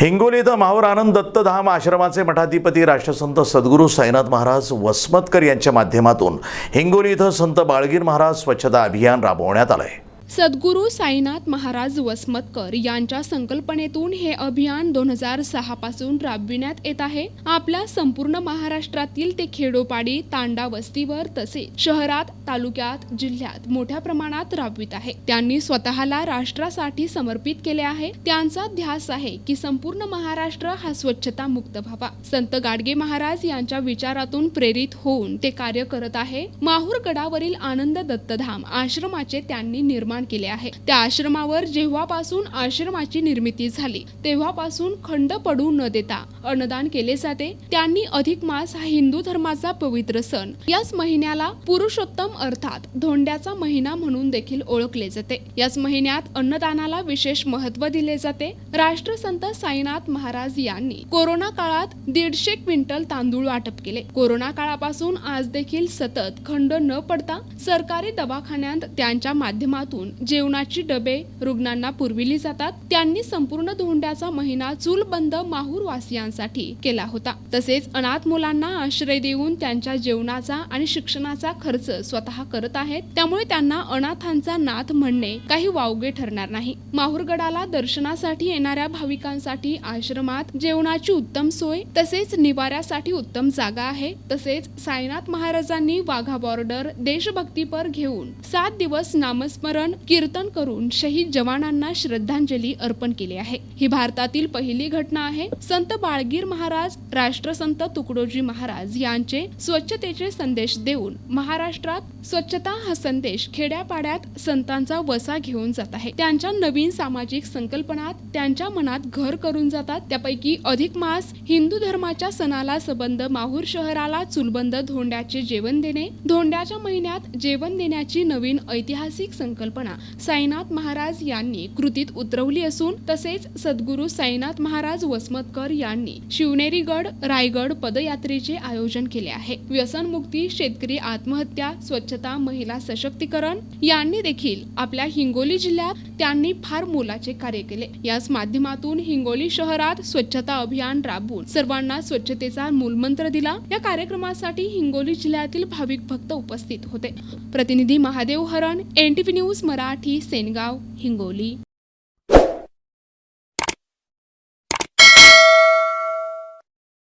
हिंगोली इथं माहूर आनंद दत्तधाम आश्रमाचे मठाधिपती राष्ट्रसंत सद्गुरू साईनाथ महाराज वसमतकर यांच्या माध्यमातून हिंगोली इथं संत बाळगीर महाराज स्वच्छता अभियान राबवण्यात आलंय. सद्गुरू साईनाथ महाराज वसमतकर यांच्या संकल्पनेतून हे अभियान दोन हजार सहा पासून राबविण्यात येत आहे. आपल्या संपूर्ण महाराष्ट्रातील ते खेडोपाडी तांडा वस्तीवर तसेच शहरात तालुक्यात जिल्ह्यात मोठ्या प्रमाणात राबवित आहे. त्यांनी स्वतःला राष्ट्रासाठी समर्पित केले आहे. त्यांचा ध्यास आहे की संपूर्ण महाराष्ट्र हा स्वच्छता मुक्त व्हावा. संत गाडगे महाराज यांच्या विचारातून प्रेरित होऊन ते कार्य करत आहे. माहूर गडावरील आनंद दत्तधाम आश्रमाचे त्यांनी निर्माण केले आहे. त्या आश्रमावर जेव्हापासून आश्रमाची निर्मिती झाली तेव्हापासून खंड पडू न देता अन्नदान केले जाते. त्यांनी अधिक मास हा हिंदू धर्माचा पवित्र सण. याच महिन्याला पुरुषोत्तम अर्थात धोंड्याचा महिना म्हणून देखील ओळखले जाते. याच महिन्यात अन्नदानाला विशेष महत्त्व दिले जाते. राष्ट्रसंत साईनाथ महाराज यांनी कोरोना काळात दीडशे क्विंटल तांदूळ वाटप केले. कोरोना काळापासून आज देखील सतत खंड न पडता सरकारी दवाखान्यात त्यांच्या माध्यमातून जेवणाची डबे रुग्णांना पुरविली जातात. त्यांनी संपूर्ण धोंड्याचा महिना चूलबंद माहूर वासियांसाठी केला होता. तसेच अनाथ मुलांना आश्रय देऊन त्यांच्या जेवणाचा आणि शिक्षणाचा खर्च स्वतः करत आहेत. त्यामुळे त्यांना अनाथांचा नाथ म्हणणे काही वावगे ठरणार नाही. माहूरगडाला दर्शनासाठी येणाऱ्या भाविकांसाठी आश्रमात जेवणाची उत्तम सोय तसेच निवाऱ्यासाठी उत्तम जागा आहे. तसेच साईनाथ महाराजांनी वाघा बॉर्डर देशभक्तीपर घेऊन सात दिवस नामस्मरण कीर्तन करून शहीद जवानांना श्रद्धांजली अर्पण केली आहे. ही भारतातील पहिली घटना आहे. संत बाळगीर महाराज राष्ट्रसंत तुकडोजी महाराज यांचे स्वच्छतेचे संदेश देऊन महाराष्ट्रात स्वच्छता हा संदेश खेड्यापाड्यात संतांचा वसा घेऊन जात आहे. त्यांच्या नवीन सामाजिक संकल्पनात त्यांच्या मनात घर करून जातात. त्यापैकी अधिक मास हिंदू धर्माच्या सणाला संबंध माहूर शहराला चुलबंद धोंड्याचे जेवण देणे धोंड्याच्या महिन्यात जेवण देण्याची नवीन ऐतिहासिक संकल्पना साईनाथ महाराज यांनी कृतीत उतरवली असून तसेच सद्गुरू साईनाथ महाराज वसमतकर यांनी शिवनेरी गड रायगड पदयात्रेचे आयोजन केले आहे. व्यसनमुक्ती शेतकरी आत्महत्या स्वच्छता महिला सशक्तीकरण यांनी देखील आपल्या हिंगोली जिल्ह्यात त्यांनी फार मोलाचे कार्य केले. याच माध्यमातून हिंगोली शहरात स्वच्छता अभियान राबवून सर्वांना स्वच्छतेचा मूलमंत्र दिला. या कार्यक्रमासाठी हिंगोली जिल्ह्यातील भाविक भक्त उपस्थित होते. प्रतिनिधी महादेव हरण एनटीव्ही न्यूज मराठी सेनगाव हिंगोली.